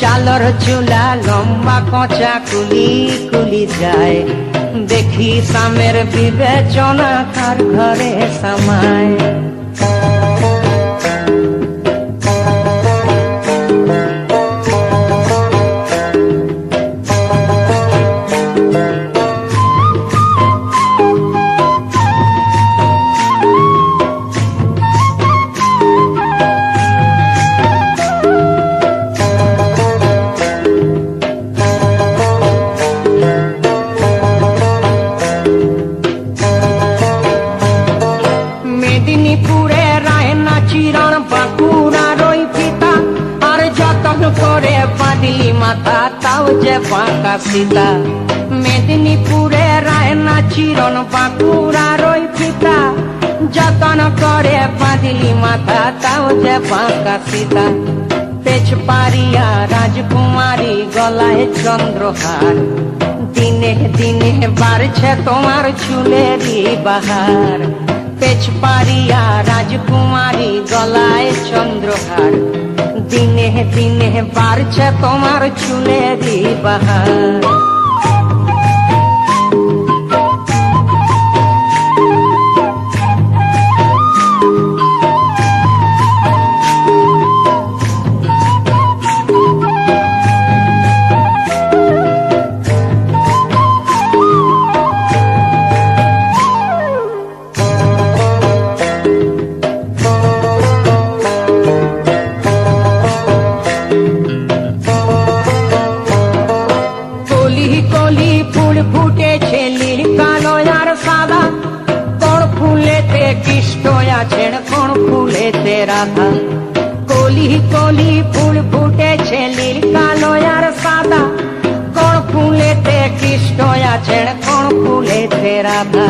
চালর চুলা লম্বা কচা কুলি কুলি যায়। দেখি সামের বিবেচনা কার ঘরে সামায়। যে বাঁকা সীতা। মেদিনীপুরে রায়না চিরণ বাঁকুড়া রই পিতা যতন করে বাঁধলি মাথা, তাও যে বাঁকা সীতা। পেছ পারিয়া রাজকুমারী গলায় চন্দ্রহার। দিনে দিনে বাড়ছে তোমার চুলেরই বাহার। পেছ পারিয়া রাজকুমারী গলায় চন্দ্রহার। দিনে দিনে বাড়ছে তোমার চুনে বাহার ফুটেছে নীল, কালো আর সাদা। কোন ফুলেতে কৃষ্ণ আছেন, কোন ফুলেতে রাধা। কলি কলি ফুল ফুটেছে নীল, কালো আর সাদা। কোন ফুলেতে কৃষ্ণ আছেন, কোন ফুলেতে রাধা।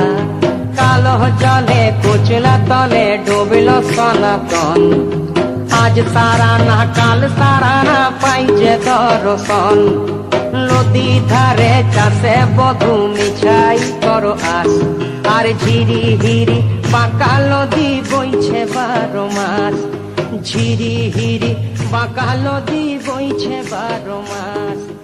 কালো জলে কুচলা তলে ডুবল সনাতন। আজ সারা না, কাল সারা না পাইছে দর্শন। নদী ধারে চাষে বধু মিছাই করো আস আর ঝিরি হিরি বাঁকা নদী বইছে বারো মাস। ঝিরি হিরি বাঁকা নদী বইছে বারো মাস।